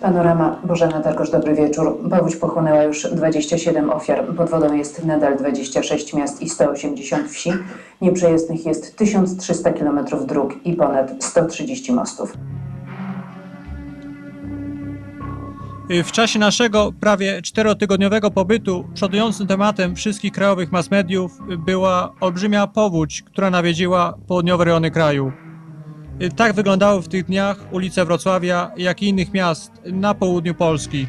Panorama Bożena Dargosz, dobry wieczór. Powódź pochłonęła już 27 ofiar. Pod wodą jest nadal 26 miast i 180 wsi. Nieprzejezdnych jest 1300 km dróg i ponad 130 mostów. W czasie naszego prawie czterotygodniowego pobytu przodującym tematem wszystkich krajowych mass mediów była olbrzymia powódź, która nawiedziła południowe rejony kraju. Tak wyglądały w tych dniach ulice Wrocławia, jak i innych miast na południu Polski.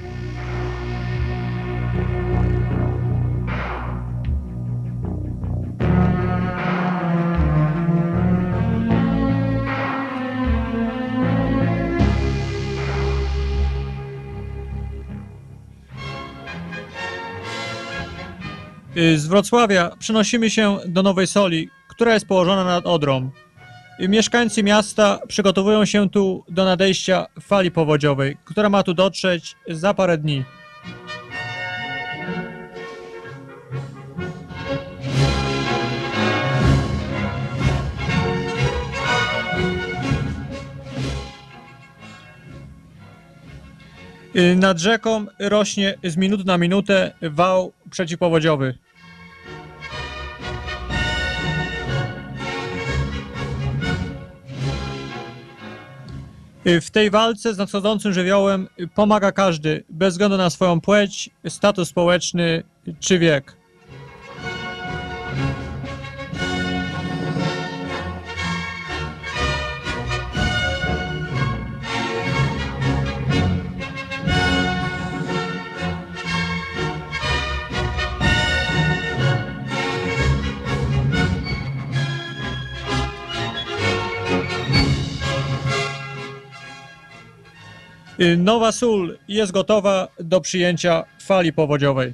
Y, Z Wrocławia przenosimy się do Nowej Soli, która jest położona nad Odrą. Mieszkańcy miasta przygotowują się tu do nadejścia fali powodziowej, która ma tu dotrzeć za parę dni. Nad rzeką rośnie z minuty na minutę wał przeciwpowodziowy. W tej walce z nadchodzącym żywiołem y, pomaga każdy, bez względu na swoją płeć, status społeczny czy wiek. Nowa Sól jest gotowa do przyjęcia fali powodziowej.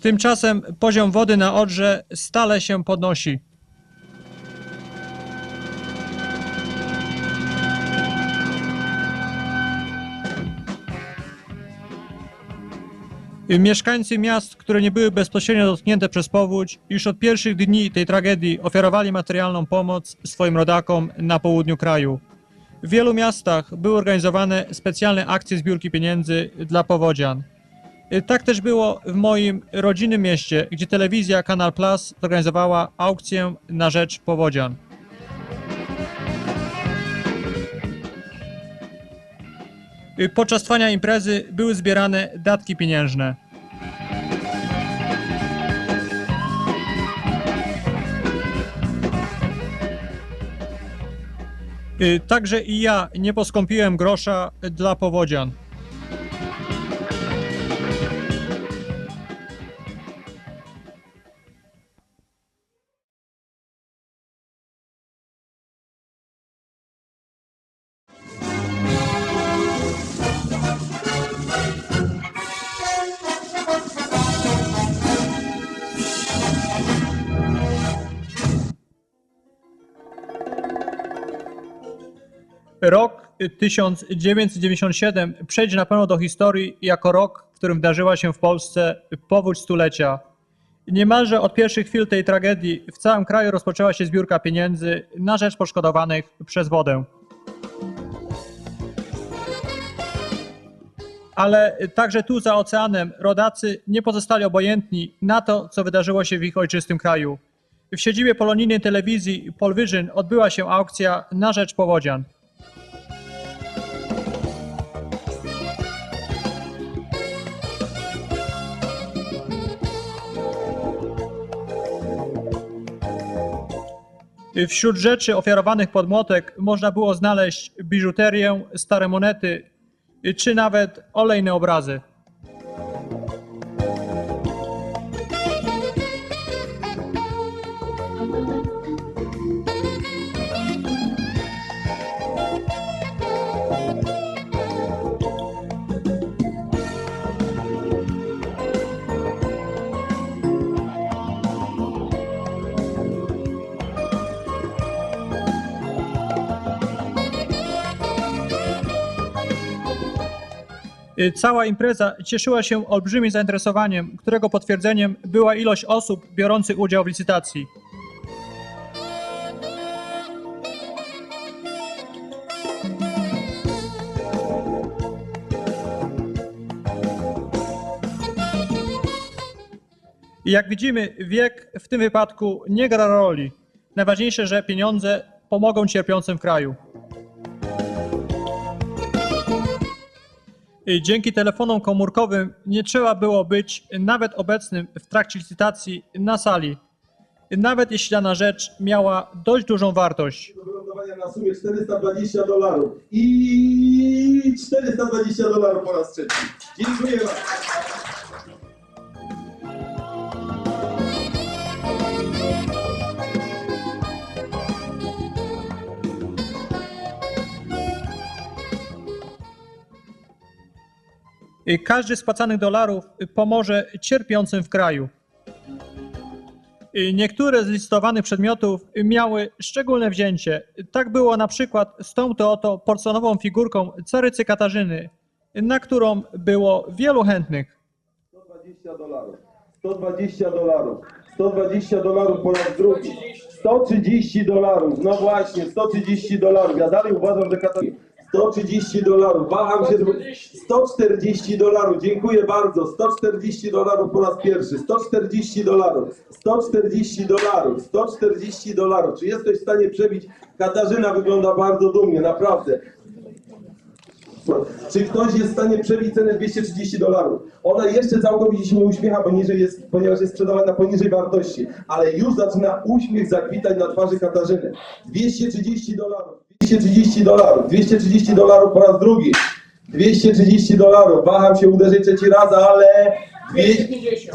Tymczasem poziom wody na Odrze stale się podnosi. Mieszkańcy miast, które nie były bezpośrednio dotknięte przez powódź, już od pierwszych dni tej tragedii ofiarowali materialną pomoc swoim rodakom na południu kraju. W wielu miastach były organizowane specjalne akcje zbiórki pieniędzy dla powodzian. Tak też było w moim rodzinnym mieście, gdzie telewizja Kanal Plus zorganizowała aukcję na rzecz powodzian. Podczas trwania imprezy były zbierane datki pieniężne. Także i ja nie poskąpiłem grosza dla powodzian. Rok 1997 przejdzie na pewno do historii jako rok, w którym wydarzyła się w Polsce powódź stulecia. Niemalże od pierwszych chwil tej tragedii w całym kraju rozpoczęła się zbiórka pieniędzy na rzecz poszkodowanych przez wodę. Ale także tu za oceanem rodacy nie pozostali obojętni na to, co wydarzyło się w ich ojczystym kraju. W siedzibie polonijnej telewizji Polvision odbyła się aukcja na rzecz powodzian. Wśród rzeczy ofiarowanych pod młotek można było znaleźć biżuterię, stare monety czy nawet olejne obrazy. Cała impreza cieszyła się olbrzymim zainteresowaniem, którego potwierdzeniem była ilość osób biorących udział w licytacji. I jak widzimy, wiek w tym wypadku nie gra roli. Najważniejsze, że pieniądze pomogą cierpiącym w kraju. Dzięki telefonom komórkowym nie trzeba było być nawet obecnym w trakcie licytacji na sali, nawet jeśli dana rzecz miała dość dużą wartość. na sumie 420 dolarów. I 420 dolarów po raz trzeci. Dziękuję bardzo. Każdy z spłacanych dolarów pomoże cierpiącym w kraju. I Niektóre z listowanych przedmiotów miały szczególne wzięcie. Tak było na przykład z tą to oto porcelanową figurką carycy Katarzyny, na którą było wielu chętnych. 120 dolarów. 120 dolarów. 120 dolarów po raz drugi. 130 dolarów. No właśnie, 130 dolarów. Ja dalej uważam, że Katarzyna. 130 dolarów. Waham się. 140 dolarów. Dziękuję bardzo. 140 dolarów po raz pierwszy. 140 dolarów. 140 dolarów. 140 dolarów. Czy jesteś w stanie przebić? Katarzyna wygląda bardzo dumnie, naprawdę. Czy ktoś jest w stanie przebić cenę 230 dolarów? Ona jeszcze całkowicie się nie uśmiecha, poniżej jest, ponieważ jest sprzedawana poniżej wartości, ale już zaczyna uśmiech zakwitać na twarzy Katarzyny. 230 dolarów, 230 dolarów, 230 dolarów po raz drugi, 230 dolarów, waham się uderzyć trzeci raz, ale 200,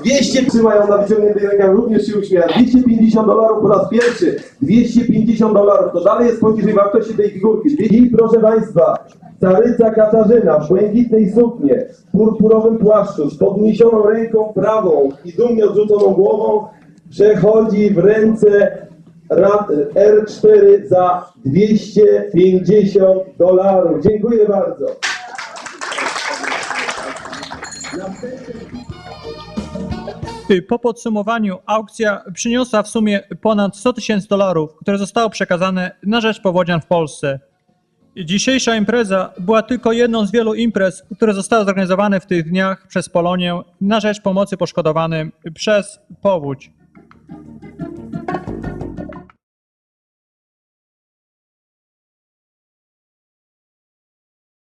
200 trzymają na wyciągniętych rękach, również się uśmiecha. 250 dolarów po raz pierwszy, 250 dolarów, to dalej jest poniżej wartości tej figurki. I proszę Państwa, Caryca Katarzyna w błękitnej suknie, w purpurowym płaszczu, z podniesioną ręką prawą i dumnie odrzuconą głową przechodzi w ręce R4 za 250 dolarów. Dziękuję bardzo. Y, Po podsumowaniu aukcja przyniosła w sumie ponad 100 tysięcy dolarów, które zostało przekazane na rzecz powodzian w Polsce. Dzisiejsza impreza była tylko jedną z wielu imprez, które zostały zorganizowane w tych dniach przez Polonię na rzecz pomocy poszkodowanym przez powódź.